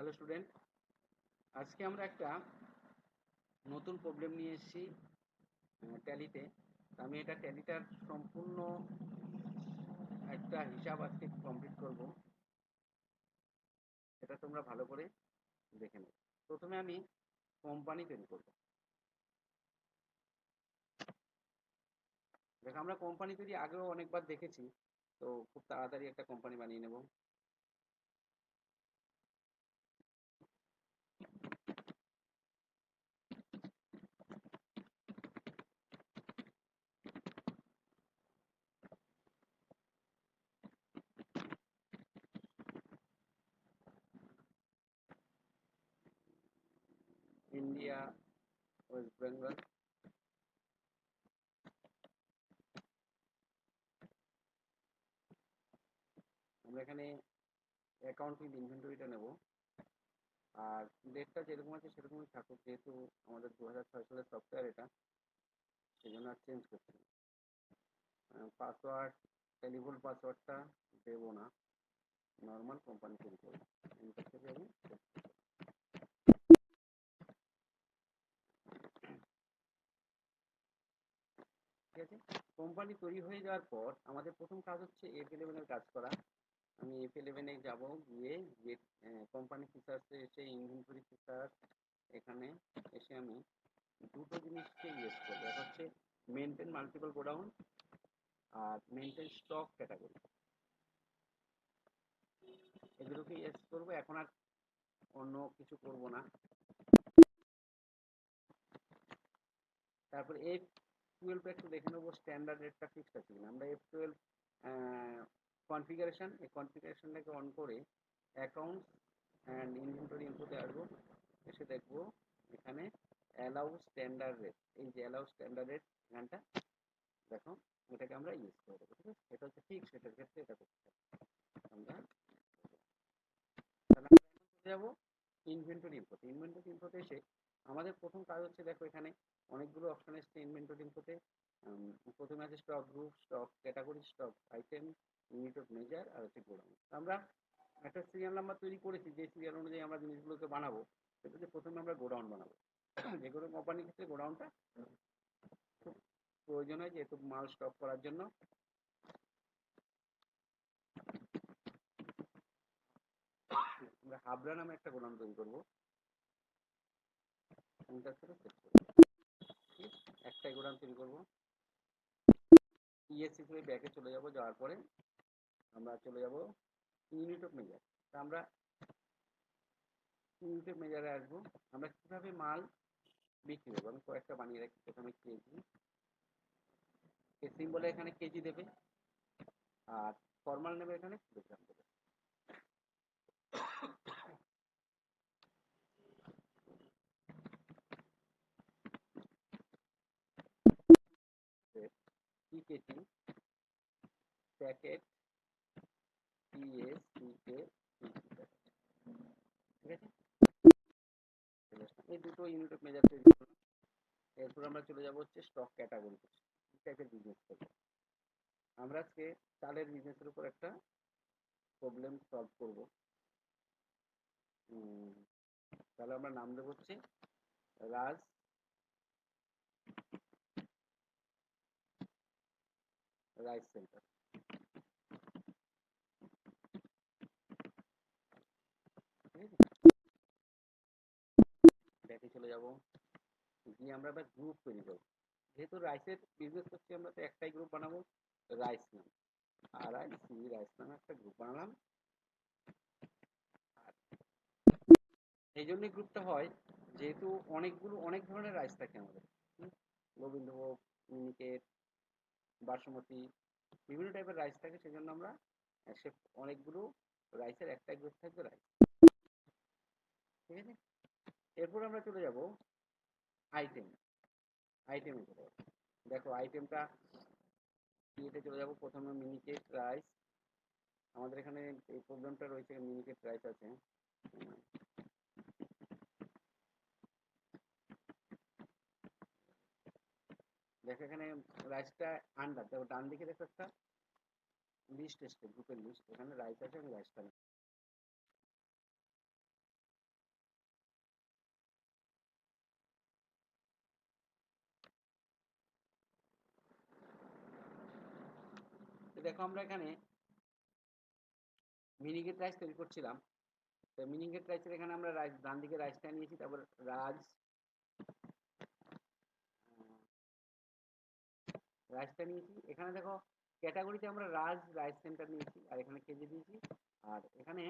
Hello student আজকে আমরা একটা নতুন প্রবলেম নিয়ে এসেছি ট্যালিতে আমি এটা ট্যালিটার সম্পূর্ণ একটা হিসাব আজকে কমপ্লিট করব। এটা তোমরা ভালো করে দেখে নেবে প্রথমে আমি কোম্পানি তৈরি করব। দেখো, আমরা কোম্পানি তৈরি আগেও অনেকবার দেখেছি, তো খুব তাড়াতাড়ি একটা কোম্পানি বানিয়ে নেব। ইন্ডিয়া ওয়েস্ট বেঙ্গল আমরা এখানে অ্যাকাউন্টিং ইনভেন্টরিটা নেব। আর ডেটটা যেরকম আছে সেরকমই থাকুক, যেহেতু আমাদের দু হাজার ছয় সালের সফটওয়্যার এটা সেই জন্য আর চেঞ্জ করছি পাসওয়ার্ড টেলিফোন পাসওয়ার্ডটা দেবো না। নর্মাল কোম্পানি তৈরি করব থেকে আমি ঠিক আছে? কোম্পানি তৈরি হয়ে যাওয়ার পর আমাদের প্রথম কাজ হচ্ছে এফ ইলেভেনের কাজ করা। আমি এফ ইলেভেনে যাব, গিয়ে যে কোম্পানি ফিচার্সে এসে ইনভেন্টরি ফিচার্স এখানে এসে আমি দুটো জিনিসকে ইউজ করব। একটা হচ্ছে মেনটেন মাল্টিপল গোডাউন আর মেনটেন স্টক ক্যাটাগরি এগুলোকে ইউজ করব। এখন আর অন্য কিছু করব না। তারপর এফ টুয়েলভ একটু দেখে নেব স্ট্যান্ডার্ড রেটটা ফিক্সড আছে কিনা। আমরা এফ টুয়েলভ কনফিগারেশন এই কনফিগারেশনটাকে অন করে অ্যাকাউন্টস অ্যান্ড ইনভেন্টরি ইনপুটে আসব। এসে দেখব এখানে অ্যালাউ স্ট্যান্ডার্ড রেট এই যে অ্যালাউ স্ট্যান্ডার্ড রেট এখানটা দেখো, এটাকে আমরা ইউজ করে দেবো, ঠিক আছে? এটা হচ্ছে ফিক্স রেটের ক্ষেত্রে এটা করতে আমরা তাহলে আমরা যাব ইনভেন্টরি ইনপুট ইনভেন্টরি ইনপুটে এসে আমাদের প্রথম কাজ হচ্ছে দেখো এখানে অনেকগুলো অপশন এসছে ইনভেন্টরি ইনপুটে প্রথমে আছে stock group stock category stock item unit of measure আর হচ্ছে গোডাউন আমরা একটা সিরিয়াল নাম্বার তৈরি করেছি, যে সিরিয়াল অনুযায়ী আমরা জিনিসগুলোকে বানাবো সেটাতে প্রথমে আমরা গোডাউন বানাবো। যে কোনো কোম্পানির ক্ষেত্রে গোডাউনটা খুব প্রয়োজন হয় যেহেতু মাল স্টক করার জন্য। আমরা হাবড়া নামে একটা গোডাউন তৈরি করব। একটাই গোডাউন তৈরি করব। ইএসসি থেকে ব্যাকে চলে যাব, যাওয়ার পরে আমরা চলে যাব ইউনিট অফ মেজার আমরা ইউনিট অফ মেজারে আসব। আমরা কীভাবে মাল বিক্রি করব? আমি কয়েকটা বানিয়ে রাখি, প্রথমে কেজি সিম্বলে এখানে কেজি দেবে। আর ফর্মাল নেবে এখানে কিলোগ্রাম দেবে। পিকেটি প্যাকেট পিএস পিকে ঠিক আছে এই দুটো ইউনিট অফ মেজার তৈরি করলাম। এরপর আমরা চলে যাব হচ্ছে স্টক ক্যাটাগরি টাইপের বিজনেস করব। আমরা আজকে চালের বিজনেসের উপর একটা প্রবলেম সলভ করব। তাহলে আমরা নাম দেবো হচ্ছে রাজ রাইস সেন্টার ব্যাকে চলে যাব। গিয়ে আমরা এবার গ্রুপ তৈরি করব। যেহেতু রাইসের বিজনেস করছি, আমরা তো একটাই গ্রুপ বানাবো রাইস নাম আর আই সি রাইস নামে একটা গ্রুপ বানালাম? এই জন্য গ্রুপটা হয়, যেহেতু অনেকগুলো, অনেক ধরনের রাইস থাকে আমাদের। গোবিন্দভোগ মিনিকেট বাসমতি, বিভিন্ন টাইপের রাইস থাকে সেই জন্য আমরা অনেকগুলো রাইসের একটা গ্রুপ থাকবে রাইস ঠিক আছে? এরপর আমরা চলে যাব আইটেম আইটেমে দেখো আইটেমটা ইয়েতে চলে যাব। প্রথমে মিনিকেট রাইস আমাদের এখানে এই প্রোগ্রামটা রয়েছে মিনিকেট রাইস আছে। দেখো এখানে রাইসটা আন্ডার দেখো ডান দিকে দেখো একটা লিস্ট এসছে গ্রুপের লিস্ট এখানে রাইস আছে এবং রাইসটা দেখো আমরা এখানে মিনিগেট রাইস তৈরি করছিলাম। তো মিনিগেট রাইসের এখানে আমরা রাইস ডান দিকে রাইসটা নিয়েছি, তারপর রাজ রাইসটা নিয়েছি। এখানে দেখো ক্যাটাগরিতে আমরা রাজ রাইস সেন্টার নিয়েছি, আর এখানে কেজি দিয়েছি। আর এখানে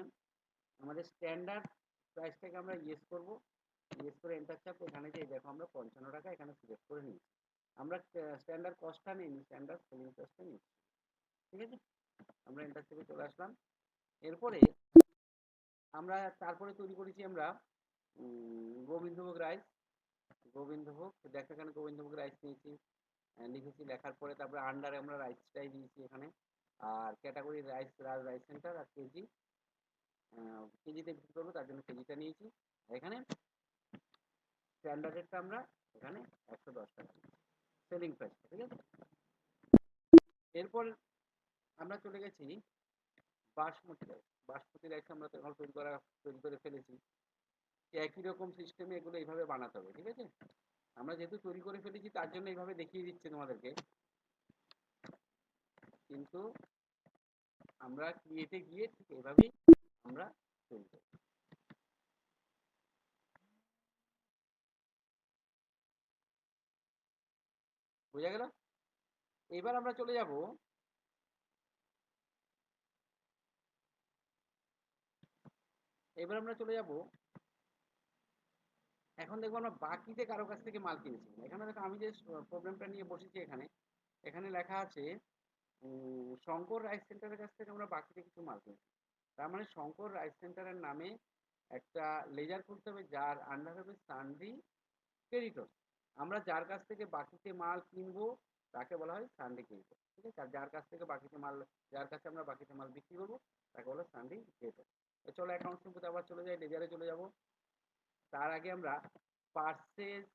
আমাদের স্ট্যান্ডার্ড প্রাইসটাকে আমরা ইয়েস করব। ইয়েস করে এন্টার চাপ এখানে যে দেখো আমরা পঞ্চান্ন টাকা এখানে সিলেক্ট করে নিয়েছি। আমরা স্ট্যান্ডার্ড কস্টটা নিইনি স্ট্যান্ডার্ড সেলিং কস্টটা নিয়েছি ঠিক আছে? আমরা এন্টার থেকে চলে আসলাম। এরপরে আমরা তারপরে তৈরি করেছি আমরা গোবিন্দভোগ রাইস গোবিন্দভোগ, দেখো এখানে গোবিন্দভোগ রাইস নিয়েছি। লিখেছি। লেখার পরে তারপরে আন্ডারে আমরা রাইসটাই দিয়েছি এখানে। আর category rice Raj rice centre আর কেজি। কেজিতে বিক্রি করব? তার জন্য কেজিটা নিয়েছি। এখানে স্ট্যান্ডার্ডেরটা আমরা এখানে একশো দশ টাকা সেলিং প্রাইস ঠিক আছে? এরপর আমরা চলে গেছি বাসমতি রাইস বাসমতি রাইস আমরা এখন তৈরি করা, তৈরি করে ফেলেছি। একই রকম সিস্টেমে এগুলো এইভাবে বানাতে হবে, ঠিক আছে? আমরা যেহেতু তৈরি করে ফেলেছি, তার জন্য এইভাবে দেখিয়ে দিচ্ছে তোমাদেরকে। কিন্তু আমরা ক্রিয়েটে গিয়ে ঠিক এইভাবেই আমরা তৈরি করি। বোঝা গেল? এবার আমরা চলে যাব। এবার আমরা চলে যাব এখন দেখব আমরা বাকিতে কারও কাছ থেকে মাল কিনেছি। এখানে দেখো আমি যে প্রবলেমটা নিয়ে বসেছি এখানে এখানে লেখা আছে শঙ্কর রাইস সেন্টারের কাছ থেকে আমরা বাকিতে কিছু মাল কিনেছি। তার মানে শঙ্কর রাইস সেন্টারের নামে একটা লেজার খুলতে হবে যার আন্ডার হবে সানডি ক্রেডিটর আমরা যার কাছ থেকে বাকিতে মাল কিনবো, তাকে বলা হয় সানডে ক্রেডিটর ঠিক আছে? আর যার কাছ থেকে বাকিতে মাল, যার কাছে আমরা বাকিতে মাল বিক্রি করব, তাকে বলা হয় সানডে ক্রেডিটর চলো অ্যাকাউন্ট সম্পর্কে আবার চলে যাই, লেজারে চলে যাব। তার আগে আমরা পার্সেস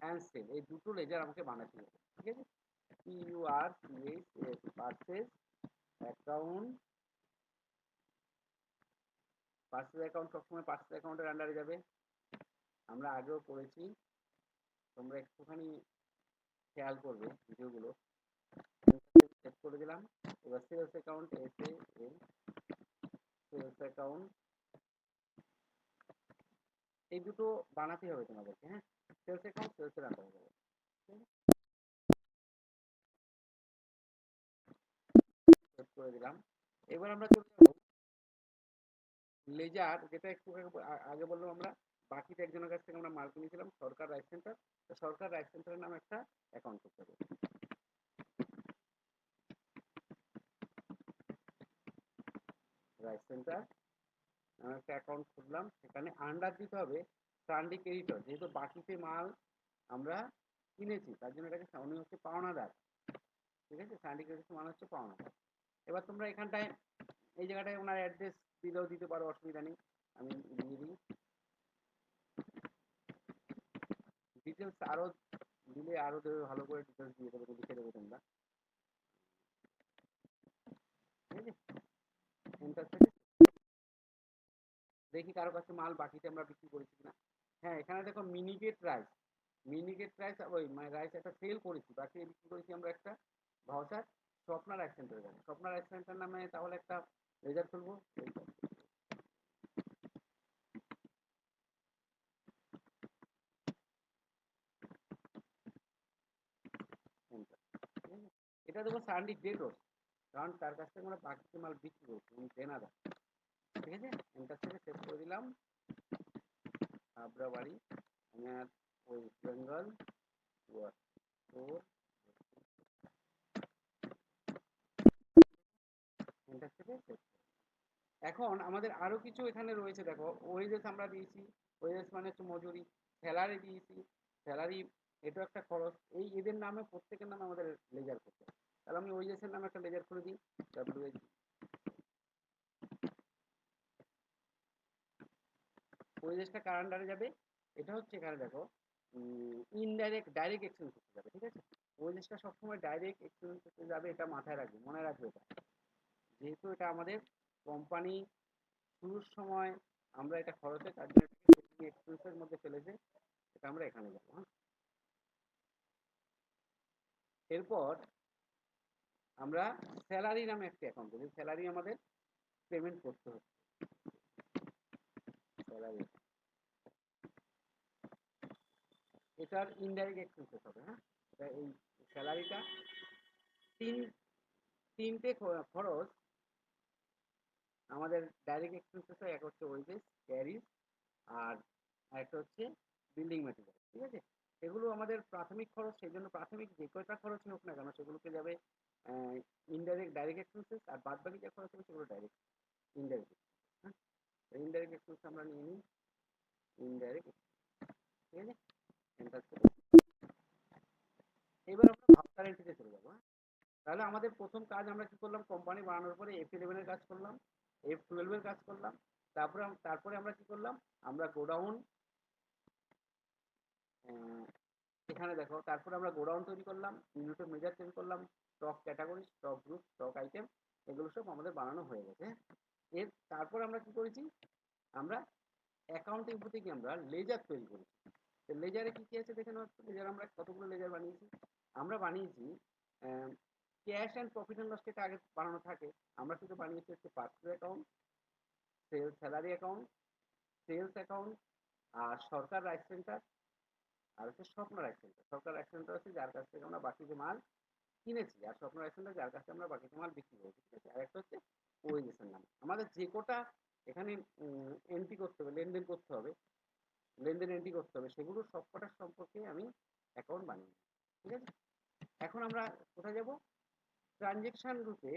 অ্যান্ড সেল এই দুটো লেজার আমাকে বানাতে হবে, ঠিক আছে? P U R C S purchase account purchase account সবসময় পার্সেস অ্যাকাউন্টের আন্ডারে যাবে। আমরা আগেও করেছি, তোমরা একটুখানি খেয়াল করবে ভিডিওগুলো। সেভ করে দিলাম। এবার সেলস অ্যাকাউন্ট এসে সেলস অ্যাকাউন্ট এই দুটো বানাতে হবে তোমাদেরকে হ্যাঁ? সেলস অ্যাকাউন্ট সেলসের আন্ডারে যাবে করে দিলাম। এবার আমরা চলে যাব লেজার, যেটা একটু আগে বললাম আমরা, বাকিটা একজনের কাছ থেকে আমরা মাল কিনেছিলাম, সরকার রাইস সেন্টার। তো সরকার রাইস সেন্টারের নাম একটা অ্যাকাউন্ট করতে হবে। Rice centre. নামে একটা অ্যাকাউন্ট খুললাম, সেখানে আন্ডার দিতে হবে সানডে ক্রেডিটর যেহেতু বাকিতে মাল আমরা কিনেছি, তার জন্য এটাকে উনি হচ্ছে পাওনাদার, ঠিক আছে? সানডে ক্রেডিটর মানে হচ্ছে পাওনাদার। এবার তোমরা এখানটায়, এই জায়গাটায় ওনার অ্যাড্রেস দিলেও দিতে পারো, অসুবিধা নেই, আমি দিয়ে দিই। ডিটেলস আরও দিলে আরও দেবে, ভালো করে ডিটেলস দিয়ে দেবে, লিখে দেবে তোমরা। ঠিক আছে? দেখি কারও কাছে মাল বাকিতে আমরা বিক্রি করেছি কিনা। হ্যাঁ এখানে দেখো মিনিকেট রাইস মিনিকেট রাইস ওই মানে রাইস একটা সেল করেছি। বাকি বিক্রি করেছি আমরা একটা ভাউচার স্বপ্না রাইস সেন্টারের কাছে স্বপ্না রাইস সেন্টার নামে তাহলে একটা রেজাল্ট খুলবো? এটা দেখো সানডি ডেটর কারণ তার কাছ থেকে আমরা বাকিতে মাল বিক্রি করছি, উনি দেনাদার। ঠিক আছে এন্টার থেকে সেভ করে দিলাম? আবরাবাড়ি আমার ওয়েস্ট বেঙ্গল এন্টার থেকে এখন আমাদের আরও কিছু এখানে রয়েছে, দেখো ওয়েজেস আমরা দিয়েছি। ওয়েজেস মানে হচ্ছে মজুরি স্যালারি দিয়েছি। স্যালারি এটা একটা খরচ। এই এদের নামে প্রত্যেকের নামে আমাদের লেজার করতে তাহলে আমি ওয়েজেসের নামে একটা লেজার করে দিই ডাব্লিউএইচ ওয়েজেসটা কার আন্ডারে যাবে? এটা হচ্ছে এখানে দেখো ইনডাইরেক্ট ডাইরেক্ট এক্সপেন্স করতে যাবে, ঠিক আছে? ওয়েজেসটা সবসময় ডাইরেক্ট এক্সপেন্স করতে যাবে, এটা মাথায় রাখবে, মনে রাখবে এটা। যেহেতু এটা আমাদের কোম্পানি শুরুর সময় আমরা এটা খরচে, তার জন্য এক্সপেন্সের মধ্যে ফেলেছে এটা আমরা এখানে যাব হ্যাঁ? এরপর আমরা স্যালারি নামে একটা অ্যাকাউন্ট করি স্যালারি আমাদের পেমেন্ট করতে হচ্ছে। স্যালারি এটার ইনডাইরেক্ট এক্সপেন্সেস হবে হ্যাঁ? এটা এই স্যালারিটা তিন, তিনটে খরচ আমাদের ডাইরেক্ট এক্সপেন্সেস হয়, এক হচ্ছে ওয়েজেস ক্যারিজ আর একটা হচ্ছে বিল্ডিং ম্যাটেরিয়াল ঠিক আছে? এগুলো আমাদের প্রাথমিক খরচ, সেই জন্য প্রাথমিক যে কয়টা খরচ হোক না কেন, সেগুলোকে যাবে ইনডাইরেক্ট ডাইরেক্ট এক্সপেন্সেস আর বাদ বাকি যা খরচ হবে সেগুলো ডাইরেক্ট ইনডাইরেক্ট ইনডাইরেক্ট এক্সপেন্স আমরা নিয়ে নিই। ইনডাইরেক্ট ঠিক আছে? এন্টার এবার আমরা ভাবতার এন্ট্রিতে চলে যাব হ্যাঁ? তাহলে আমাদের প্রথম কাজ আমরা কি করলাম? কোম্পানি বানানোর পরে এফ ইলেভেনের কাজ করলাম এফ টুয়েলভের কাজ করলাম, তারপরে তারপরে আমরা কি করলাম? আমরা গোডাউন এখানে দেখো, তারপরে আমরা গোডাউন তৈরি করলাম, ইউনিটের মেজার চেঞ্জ করলাম stock category stock group stock item এগুলো সব আমাদের বানানো হয়ে গেছে হ্যাঁ? এর তারপর আমরা কি করেছি? আমরা অ্যাকাউন্টিং থেকে আমরা লেজার তৈরি করেছি। তো লেজারে কি কি আছে দেখে নেওয়া লেজার আমরা কতগুলো লেজার বানিয়েছি? আমরা বানিয়েছি cash and profit and loss আগে বানানো থাকে। আমরা শুধু বানিয়েছি হচ্ছে purchase account sales salary account sales account আর সরকার রাইট সেন্টার আর হচ্ছে Swapna rice centre Sarkar rice centre হচ্ছে যার কাছ থেকে আমরা বাকি যে মাল কিনেছি, আর স্বপ্ন রাইট সেন্টার যার কাছে আমরা বাকি মাল বিক্রি করেছি, ঠিক আছে? আর একটা হচ্ছে ওয়েজেসের নাম আমাদের যে কোটা এখানে এন্ট্রি করতে হবে, লেনদেন করতে হবে, লেনদেন এন্ট্রি করতে হবে, সেগুলো সবকটার সম্পর্কে আমি অ্যাকাউন্ট বানিয়ে ঠিক আছে? এখন আমরা কোথায় যাব? ট্রানজেকশন গ্রুপে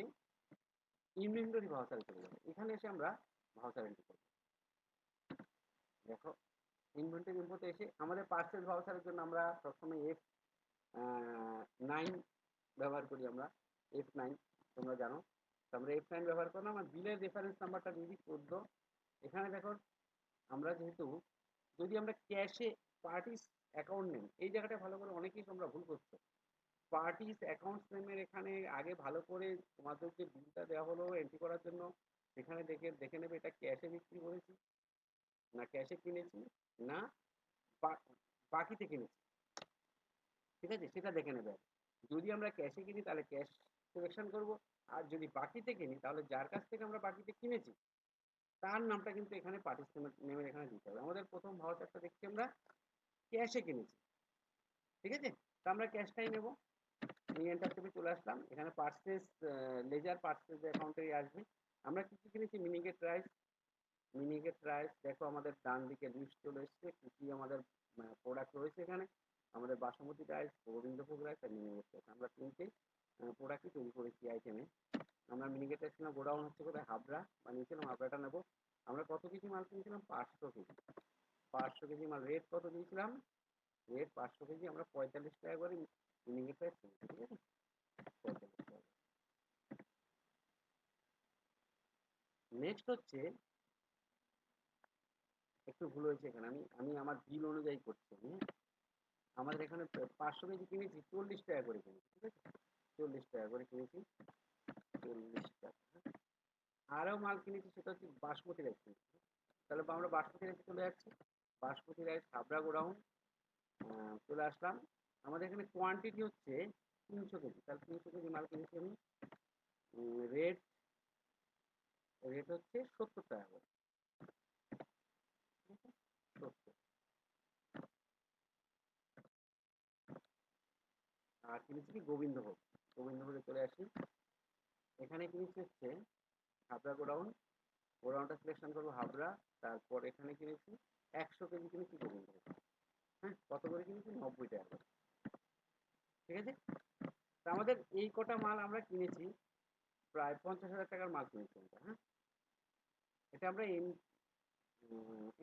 ইনভেন্টরি ভাউচারে চলে যাব। এখানে এসে আমরা ভাউচার এন্ট্রি করব। দেখো ইনভেন্টরি ইম্পোর্টে এসে আমাদের পার্সেল ভাউচারের জন্য আমরা সবসময় এফ নাইন ব্যবহার করি আমরা। এফ নাইন তোমরা জানো। তো আমরা এফ নাইন ব্যবহার করলাম আমার বিলের রেফারেন্স নাম্বারটা দিয়ে দিই চোদ্দ এখানে দেখো, আমরা যেহেতু, যদি আমরা ক্যাশে পার্টিস অ্যাকাউন্ট নেম এই জায়গাটা ভালো করে অনেকেই তোমরা ভুল করছ। পার্টিস অ্যাকাউন্টস নেমের এখানে আগে ভালো করে তোমাদের যে বিলটা দেওয়া হলো এন্ট্রি করার জন্য, এখানে দেখে দেখে নেবে এটা ক্যাশে বিক্রি করেছি, না ক্যাশে কিনেছি, না বাকিতে কিনেছি। ঠিক আছে? সেটা দেখে নেবে। যদি আমরা ক্যাশে কিনি, তাহলে ক্যাশ সিলেকশন করব। আর যদি বাকিতে কিনি, তাহলে যার কাছ থেকে আমরা বাকিতে কিনেছি, তার নামটা কিন্তু এখানে পার্টিসিপেন্ট নেমের এখানে দিতে হবে। আমাদের প্রথম ভাউচারটা দেখছি আমরা ক্যাশে কিনেছি। ঠিক আছে? তো আমরা ক্যাশটাই নেব। নিয়ে এন্টার থেকে চলে আসলাম। এখানে পার্সেস লেজার পার্সেস অ্যাকাউন্টে আসবে। আমরা কি কি কিনেছি? মিনিকেট রাইস মিনিকেট রাইস দেখো আমাদের ডান দিকে লিস্ট চলে এসছে। কী কী আমাদের প্রোডাক্ট রয়েছে এখানে? আমাদের বাসমতি রাইস গোবিন্দভোগ রাইস আর মিনিকেট রাইস আমরা তিনটে প্রোডাক্টই তৈরি করেছি আইটেমে আমরা মিনিকেট রাইস কিনা গোডাউন হচ্ছে কোথায়? হাবড়া। বানিয়েছিলাম, হাবড়াটা নেব। আমরা কত কেজি মাল কিনেছিলাম? পাঁচশো কেজি। পাঁচশো কেজি মাল। রেট কত দিয়েছিলাম? রেট পাঁচশো কেজি। আমরা পঁয়তাল্লিশ টাকা করে মিনিকেট রাইস কিনেছি, ঠিক আছে? পঁয়তাল্লিশ টাকা নেক্সট হচ্ছে, একটু ভুল হয়েছে এখানে। আমি আমি আমার বিল অনুযায়ী করছি হ্যাঁ? আমাদের এখানে পাঁচশো কেজি কিনেছি, চল্লিশ টাকা করে কিনেছি, ঠিক আছে? চল্লিশ টাকা করে কিনেছি। চল্লিশ টাকা। আরও মাল কিনেছি সেটা হচ্ছে বাসমতি রাইস কিনেছি। তাহলে আমরা বাসমতি রাইস চলে যাচ্ছি। বাসমতি রাইস হাবড়া গোডাউন চলে আসলাম। আমাদের এখানে কোয়ান্টিটি হচ্ছে তিনশো কেজি। তাহলে তিনশো কেজি মাল কিনেছি আমি। রেট রেট হচ্ছে সত্তর টাকা করে। আর কিনেছি কি গোবিন্দভোগ। গোবিন্দভোগে চলে আসি। এখানে কিনেছি হচ্ছে? হাবড়া গোডাউন। গোডাউনটা সিলেকশন করব হাবড়া, তারপর এখানে কিনেছি একশো কেজি কিনেছি গোবিন্দভোগ হ্যাঁ কত করে কিনেছি নব্বই টাকা করে। ঠিক আছে? তা আমাদের এই কটা মাল আমরা কিনেছি, প্রায় পঞ্চাশ হাজার টাকার মাল কিনেছি আমরা হ্যাঁ? এটা আমরা এন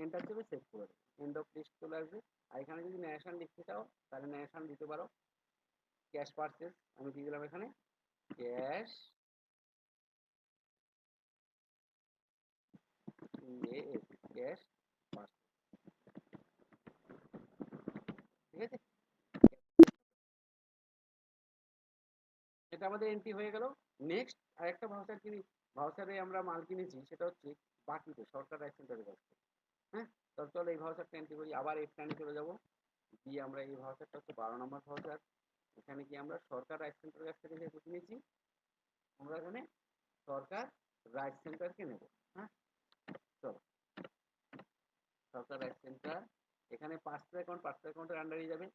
এন্টার চেপে সেভ করে দেবো। এন্ড অফ লিস্ট চলে আসবে। আর এখানে যদি ন্যাশনাল লিখতে চাও, তাহলে ন্যাশনাল দিতে পারো। ক্যাশ পারচেস আমি দিয়ে দিলাম এখানে? ক্যাশ ক্যাশ ঠিক আছে? এটা আমাদের এন্ট্রি হয়ে গেল। নেক্সট আরেকটা ভাউচার কিনি ভাউচারে আমরা মাল কিনেছি, সেটা হচ্ছে বাকিতে, সরকার রাইস সেন্টারের কাছ হ্যাঁ? তো চলো এই ভাউচারটা এন্ট্রি করি, আবার এফ চলে যাব। দিয়ে আমরা এই ভাউচারটা হচ্ছে বারো নম্বর ভাউচার এখানে কি আমরা সরকার রাইস সেন্টারের কাছ থেকে যেহেতু কিনেছি, আমরা এখানে সরকার রাইট সেন্টারকে নেব হ্যাঁ? চলো। সরকার রাইট সেন্টার এখানে পাঁচটা অ্যাকাউন্ট পাঁচটা অ্যাকাউন্টের আন্ডারে যাবে।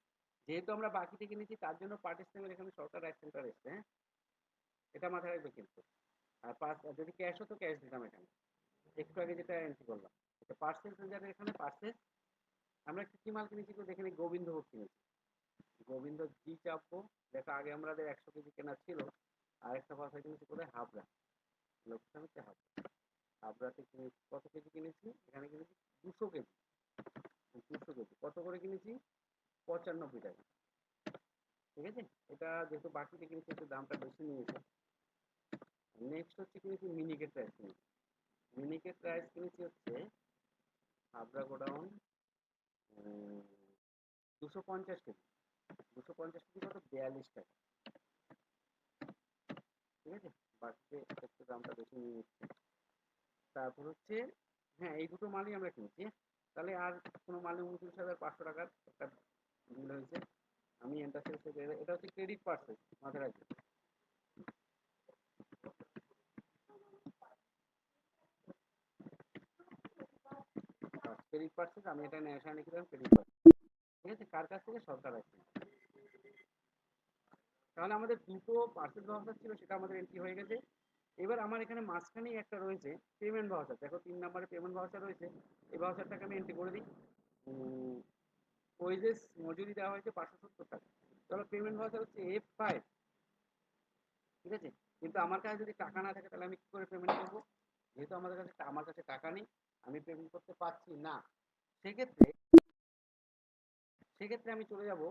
যেহেতু আমরা বাকি থেকে নিয়েছি তার জন্য পার্টিসিপেন্ট এখানে সরকার রাইট সেন্টার এসছে হ্যাঁ? এটা মাথায় রাখবে কিন্তু। আর পাঁচ, যদি ক্যাশ হতো ক্যাশ দিতাম এখানে। একটু আগে যেটা এন্ট্রি করলাম। এটা পার্সেল সেন্টারের এখানে পার্সেল আমরা কি মাল কিনেছি তো দেখে নিই গোবিন্দভোগ কিনেছি। গোবিন্দ জি চাপবো দেখো আগে আমাদের একশো কেজি কেনা ছিল, আর একটা পাশে কিনেছি কোথায় হাবড়া। লোকসান হচ্ছে হাবড়া। হাবড়াতে কিনেছি কত কেজি কিনেছি? এখানে কিনেছি দুশো কেজি। দুশো কেজি। কত করে কিনেছি? পঁচানব্বই টাকা। ঠিক আছে? এটা যেহেতু বাকিতে কিনেছি, একটু দামটা বেশি নিয়েছে। নেক্সট হচ্ছে কিনেছি মিনিকেট রাইস কিনেছি। মিনিকেট রাইস কিনেছি হচ্ছে হাবড়া গোডাউন দুশো পঞ্চাশ কেজি। দুশো পঞ্চাশ কেজি কত? বিয়াল্লিশ টাকা। ঠিক আছে? বাকিতে একটু দামটা বেশি নিয়ে তারপর হচ্ছে হ্যাঁ এই দুটো মালই আমরা? তাহলে আর কোনো মালে উনত্রিশ হাজার পাঁচশো টাকার একটা বিল হয়েছে। আমি এটা হচ্ছে ক্রেডিট পার্সেল মাথায় রাখবে। ক্রেডিট পার্সেল আমি এটা ন্যাশনাল ক্রেডিট ঠিক আছে? কার কাছ থেকে? সরকার আছে তাহলে আমাদের দুটো পার্সেল ভাউচার ছিল, সেটা আমাদের এন্ট্রি হয়ে গেছে। এবার আমার এখানে মাঝখানেই একটা রয়েছে পেমেন্ট ভাউচার দেখো, তিন নম্বরে পেমেন্ট ভাউচার রয়েছে। এই ভাউচারটাকে আমি এন্ট্রি করে দিই। ওয়েজেস মজুরি দেওয়া হয়েছে পাঁচশো সত্তর টাকা। চলো পেমেন্ট ভাউচার হচ্ছে এফ ফাইভ ঠিক আছে? কিন্তু আমার কাছে যদি টাকা না থাকে, তাহলে আমি কী করে পেমেন্ট করব? যেহেতু আমাদের কাছে আমার কাছে টাকা নেই, আমি পেমেন্ট করতে পারছি না। সেক্ষেত্রে সেক্ষেত্রে আমি চলে যাব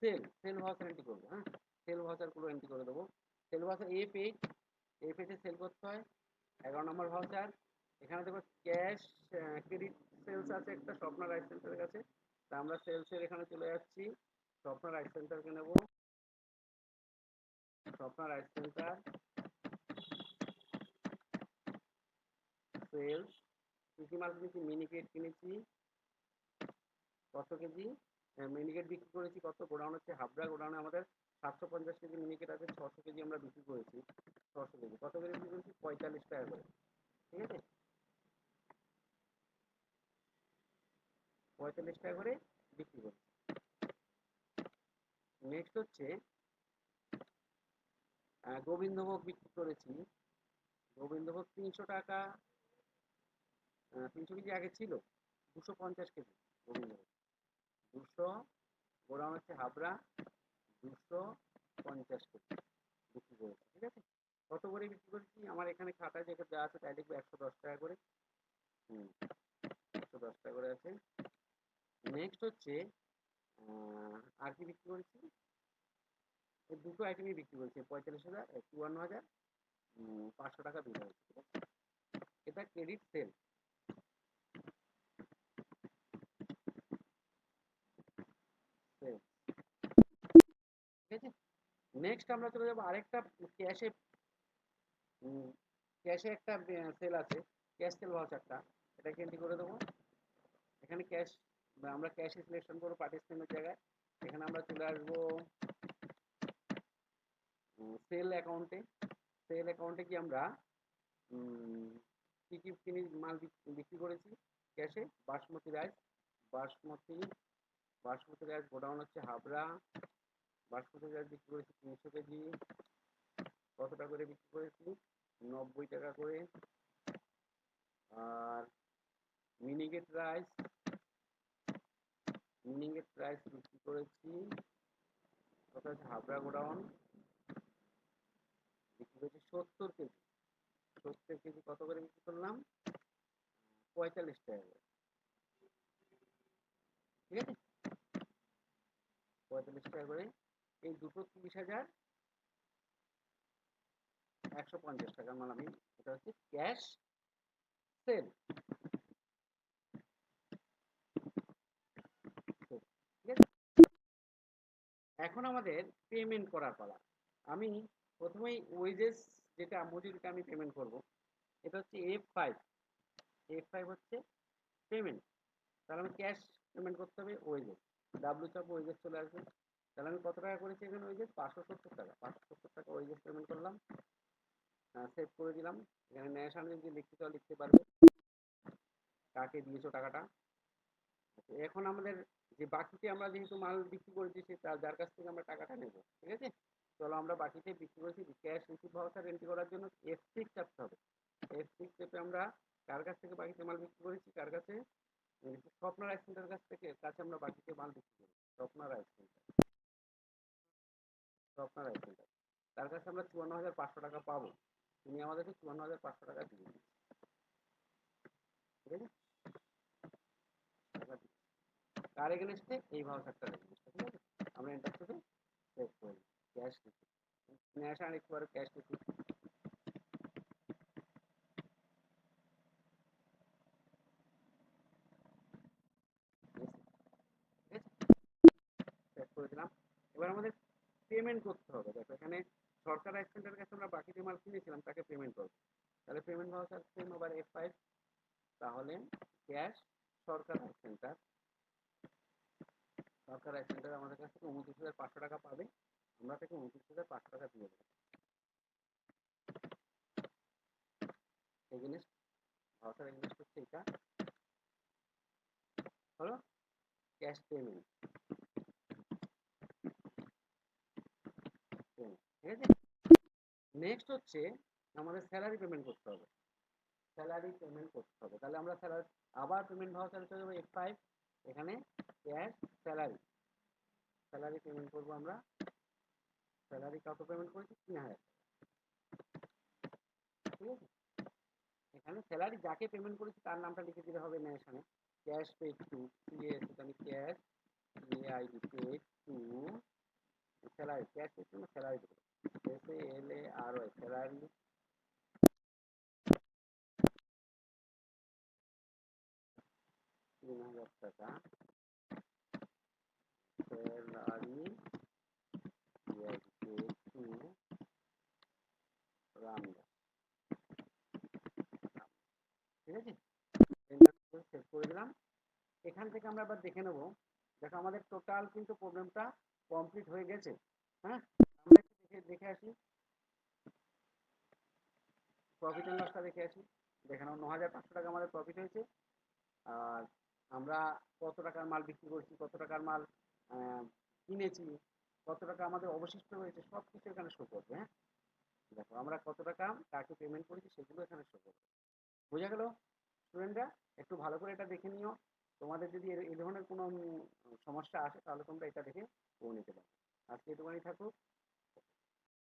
সেল সেল ভাউচার এন্ট্রি করব হ্যাঁ? সেল ভাউচারগুলো এন্ট্রি করে দেবো। Sale voucher F eight F এইটে সেল করতে হয়, এগারো নম্বর ভাউচার এখানে দেখো ক্যাশ ক্রেডিট সেলস আছে একটা, স্বপ্ন রাইস সেন্টারের কাছে। তা আমরা সেলসের এখানে চলে যাচ্ছি স্বপ্ন রাইস সেন্টারকে নেব। স্বপ্ন রাইস সেন্টার সেলস কী কী মাল কিনেছি মিনি মিনিকেট কিনেছি। কত কেজি? মিনিকেট বিক্রি করেছি কত? গোডাউন হচ্ছে হাবড়া, গোডাউনে আমাদের সাতশো পঞ্চাশ কেজি মিনিকেট আছে, ছশো কেজি আমরা বিক্রি করেছি, ছশো কেজি। কত করে বিক্রি করেছি? পঁয়তাল্লিশ টাকা করে। ঠিক আছে? পঁয়তাল্লিশ টাকা করে বিক্রি করছি। নেক্সট হচ্ছে গোবিন্দভোগ বিক্রি করেছি। গোবিন্দভোগ তিনশো টাকা তিনশো কেজি আগে ছিল, দুশো পঞ্চাশ কেজি গোবিন্দভোগ। দুশো গোডাউন হচ্ছে হাবড়া দুশো পঞ্চাশ কেজি বিক্রি করেছি, ঠিক আছে? কত করে বিক্রি করেছি? আমার এখানে খাতায় যেটা যা আছে তাই দেখব একশো দশ টাকা করে। হুম, একশো দশ টাকা করে আছে। নেক্সট হচ্ছে আর কি বিক্রি করেছি? এই দুটো আইটেমই বিক্রি করেছি, পঁয়তাল্লিশ হাজার, চুয়ান্ন হাজার পাঁচশো টাকা বিল হয়েছে ঠিক আছে? এটা ক্রেডিট সেল ঠিক আছে নেক্সট আমরা চলে যাব আরেকটা ক্যাশে ক্যাশে একটা সেল আছে ক্যাশ সেল ভাউচারটা এটাকে এন্ট্রি করে দেবো? এখানে ক্যাশ আমরা ক্যাশে সিলেকশন করব পার্টিসিপেন্টের জায়গায়। এখানে আমরা চলে আসব সেল অ্যাকাউন্টে সেল অ্যাকাউন্টে কি আমরা কী কী কিনে মাল বিক্রি করেছি ক্যাশে basmati rice basmati basmati rice godown হচ্ছে হাবড়া বাসমতি রাইস বিক্রি করেছি তিনশো কেজি কত টাকা করে বিক্রি করেছি নব্বই টাকা করে। আর মিনিকেট রাইস মিনিকেট রাইস বিক্রি করেছি। কত হচ্ছে হাবড়া গোডাউন বিক্রি করেছি সত্তর কেজি। সত্তর কেজি কত করে বিক্রি করলাম? পঁয়তাল্লিশ টাকা করে। ঠিক আছে? পঁয়তাল্লিশ টাকা করে এই দুটো তিরিশ হাজার একশো পঞ্চাশ টাকার মাল আমি, এটা হচ্ছে ক্যাশ সেল। এখন আমাদের পেমেন্ট করার পালা। আমি প্রথমেই ওয়েজেস যেটা মজুরিটা আমি পেমেন্ট করব, এটা হচ্ছে এফ ফাইভ এফ ফাইভ হচ্ছে পেমেন্ট তাহলে আমি ক্যাশ পেমেন্ট করতে হবে ওয়েজেস ডাব্লু চাপ ওয়েজেস চলে আসবে। তাহলে আমি কত টাকা করেছি এখানে? ওই যে পাঁচশো সত্তর টাকা। পাঁচশো সত্তর টাকা ওয়েজেস পেমেন্ট করলাম। সেভ করে দিলাম। এখানে ন্যায় সামনে যদি লিখতে চাও লিখতে পারবে। কাকে দিয়েছ টাকাটা? আচ্ছা, এখন আমাদের যে বাকিতে আমরা যেহেতু মাল বিক্রি করেছি সে যার কাছ থেকে আমরা টাকাটা নেব ঠিক আছে? চলো আমরা বাকিতে বিক্রি করেছি। ক্যাশ রিসিভ ভাউচার এন্ট্রি করার জন্য এফ সিক্স চাপতে হবে। এফ সিক্স চেপে আমরা কার কাছ থেকে বাকিতে মাল বিক্রি করেছি? কার কাছে? স্বপ্ন রাইস সেন্টার কাছ থেকে কাছে আমরা বাকিতে মাল বিক্রি করি স্বপ্ন রাইস সেন্টার। স্বপ্ন সেন্টার তার কাছে আমরা চুয়ান্ন হাজার পাঁচশো টাকা পাবো। তিনি আমাদেরকে চুয়ান্ন হাজার পাঁচশো টাকা দিয়ে দিন ঠিক আছে? কার এগেনস্টে এই ভাউচারটার এগেনস্টে ঠিক আছে আমরা এন্টার সেভ করে ক্যাশ রিসিভ নিয়ে আসা আরেকটু আরও ক্যাশ দিলাম। এবার আমাদের পেমেন্ট করতে হবে। দেখো, এখানে সরকার অ্যাক্সেন্টের কাছে আমরা বাকি যে মাল কিনেছিলাম, তাকে পেমেন্ট করব। তাহলে পেমেন্ট ভাউচার সেম আবার এফ ফাইভ তাহলে cash Sarkar centre Sarkar centre আমাদের কাছ থেকে উনত্রিশ হাজার পাঁচশো টাকা পাবে। আমরা তাকে উনত্রিশ হাজার পাঁচশো টাকা দিয়ে দেবো। এগেনস্ট ভাউচার এগেনস্ট হচ্ছে এটা। হলো ক্যাশ পেমেন্ট ঠিক আছে? নেক্সট হচ্ছে আমাদের স্যালারি পেমেন্ট করতে হবে। স্যালারি পেমেন্ট করতে হবে। তাহলে আমরা স্যালারি আবার পেমেন্ট ভাউচার চলে যাব এফ ফাইভ এখানে ক্যাশ স্যালারি স্যালারি পেমেন্ট করব আমরা। স্যালারি কত পেমেন্ট করেছি? তিন হাজার ঠিক আছে? এখানে স্যালারি যাকে পেমেন্ট করেছি, তার নামটা লিখে দিতে হবে না এখানে। ক্যাশ পেড টু পিএস এখানে cash AID paid to salary cash paid to salary দেবো। আর ওয়াই স্যালারি তিন হাজার টাকা স্যালারি টু রামদাস ঠিক আছে সেভ করে দিলাম এখান থেকে আমরা আবার দেখে নেব দেখো আমাদের টোটাল কিন্তু প্রবলেমটা কমপ্লিট হয়ে গেছে হ্যাঁ দেখে আসি। প্রফিট অ্যান্ড লসটা দেখে আসি। দেখে নাও ন হাজার পাঁচশো টাকা আমাদের প্রফিট হয়েছে। আর আমরা কত টাকার মাল বিক্রি করছি, কত টাকার মাল কিনেছি, কত টাকা আমাদের অবশিষ্ট রয়েছে, সব কিছু এখানে শো করবে হ্যাঁ? দেখো, আমরা কত টাকা কাকে পেমেন্ট করেছি, সেগুলো এখানে শো করবে। বোঝা গেল? স্টুডেন্টরা একটু ভালো করে এটা দেখে নিও। তোমাদের যদি এই ধরনের কোনো সমস্যা আসে, তাহলে তোমরা এটা দেখে করে নিতে পারো। আজকে এটুখানি থাকুক।